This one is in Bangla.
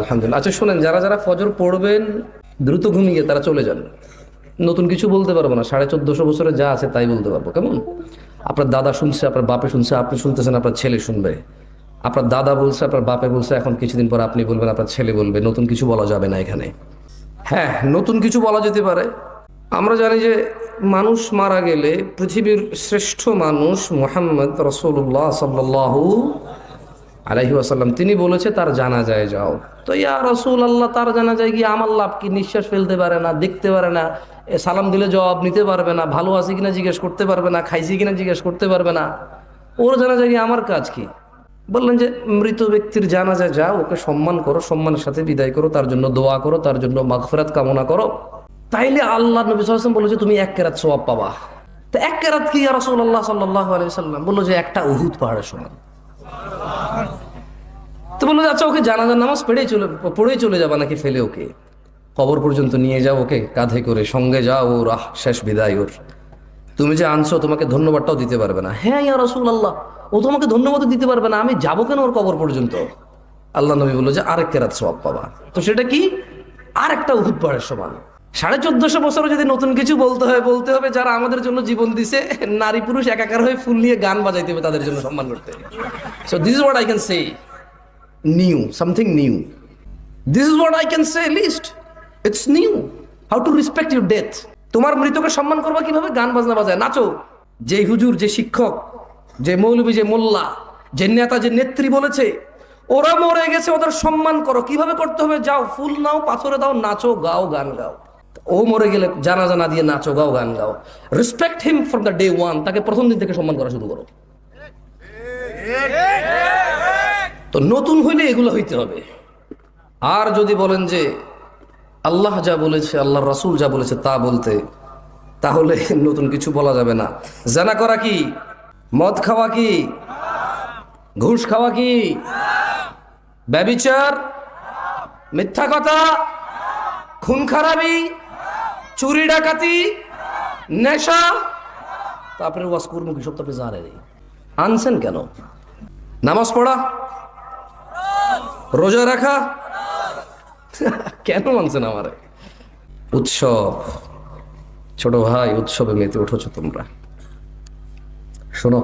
আলহামদুলিল্লাহ। আচ্ছা শোনেন, যারা যারা ফজর পড়বেন, দ্রুত ঘুমিয়ে তারা চলে যান। নতুন কিছু বলতে পারব না, সাড়ে চোদ্দশো বছরে যা আছে তাই বলতে পারব, কেমন? আপনার দাদা শুনছে, আপনার বাপে শুনছে, আপনি শুনতেছেন, আপনার ছেলে শুনবে। আপনার দাদা বলছে, আপনার বাপে বলছে, এখন কিছুদিন পর আপনি বলবেন, আপনার ছেলে বলবে, নতুন কিছু বলা যাবে না এখানে। হ্যাঁ নতুন কিছু বলা যেতে পারে। আমরা জানি যে মানুষ মারা গেলে পৃথিবীর শ্রেষ্ঠ মানুষ মোহাম্মদ রসুল্লাহ সাল্লাহু আলাইহি আসাল্লাম তিনি বলেছে, তার জানা যায় যাও। তো ইয়া রসুল আল্লাহ তার জানা যায় গিয়ে আমার লাভ কি? নিঃশ্বাস ফেলতে পারে না, দেখতে পারে না সালাম দিলে জবাব নিতে পারবে না, ভালো আছি কিনা জিজ্ঞেস করতে পারবে না, খাইছি কিনা জিজ্ঞেস করতে পারবে না। ওর জানা যায় গিয়ে আমার কাজ কি? বললেন যে, মৃত ব্যক্তির জানা যায় যাও, ওকে সম্মান করো, সম্মানের সাথে বিদায় করো, তার জন্য দোয়া করো, তার জন্য মাগফিরাত কামনা করো। তাইলে আল্লাহ নবী সাল্লাম বলেছে তুমি এক কেরাত সোয়াব পাবা। তো এক কেরাত কি রসুল আল্লাহ সাল্লাহ আলাইসাল্লাম বলল যে, একটা উহুদ পাহাড়ের সমান তো বলল আচ্ছা ওকে জানাজার নামাজ পড়েই চলে পড়েই চলে যাবা নাকি ফেলে ওকে? কবর পর্যন্ত নিয়ে যাও ওকে, কাঁধে করে, সঙ্গে যাও ওর, আহ, শেষ বিদায় ওর। তুমি যে আনছো, তোমাকে ধন্যবাদটাও দিতে পারবে না। হ্যাঁ ইয়া রসুল আল্লাহ ও তোমাকে ধন্যবাদ দিতে পারবে না, আমি যাব কেন ওর কবর পর্যন্ত? আল্লাহ নবী বলল যে, আরেক কেরাত সব পাবা। তো সেটা কি? আর একটা উহুদ পাহাড়ের সমান। সাড়ে চোদ্দশো বছরে যদি নতুন কিছু বলতে হয়, বলতে হবে, যারা আমাদের জন্য জীবন দিছে, নারী পুরুষ একাকার হয়ে ফুল নিয়ে গান বাজাইতে হবে তাদের জন্য সম্মান করতে। So this I can say new something new this is what I can say least it's new how to respect your death তোমার মৃতকে সম্মান করবা কীভাবে? গান, বাজনা, বাজায়। নাচো। যে হুজুর, যে শিক্ষক, যে মৌলবী, যে মোল্লা, যে নেতা, যে নেত্রী বলেছে, ওরা মরে গেছে, ওদের সম্মান করো। কীভাবে করতে হবে? যাও, ফুল নাও, পাথরে দাও, নাচো, গাও, গান গাও। ও মরে গেলে জানা জানা দিয়ে নাচো, গাও, গান গাও। Respect him from the day one তাকে প্রথম দিন থেকে সম্মান করা শুরু করো। তো নতুন হইলে এগুলো হইতে হবে। আর যদি বলেন যে আল্লাহ যা বলেছে আল্লাহ রাসূল যা বলেছে তা বলতে, তাহলে নতুন কিছু বলা যাবে না। জানা করা কি? মদ খাওয়া কি? ঘুষ খাওয়া কি? ব্যবিচার? মিথ্যা কথা? খুন খারাপি? চুরি ডাকাতি? নেশা? তারপরে ওয়াজ করব সব তো আপনি আনছেন কেন? নামাজ পড়া? রোজা রাখা? কেন মানছেন আমার? উৎসব। ছোট ভাই উৎসবে মেতে উঠেছো তোমরা। শোনো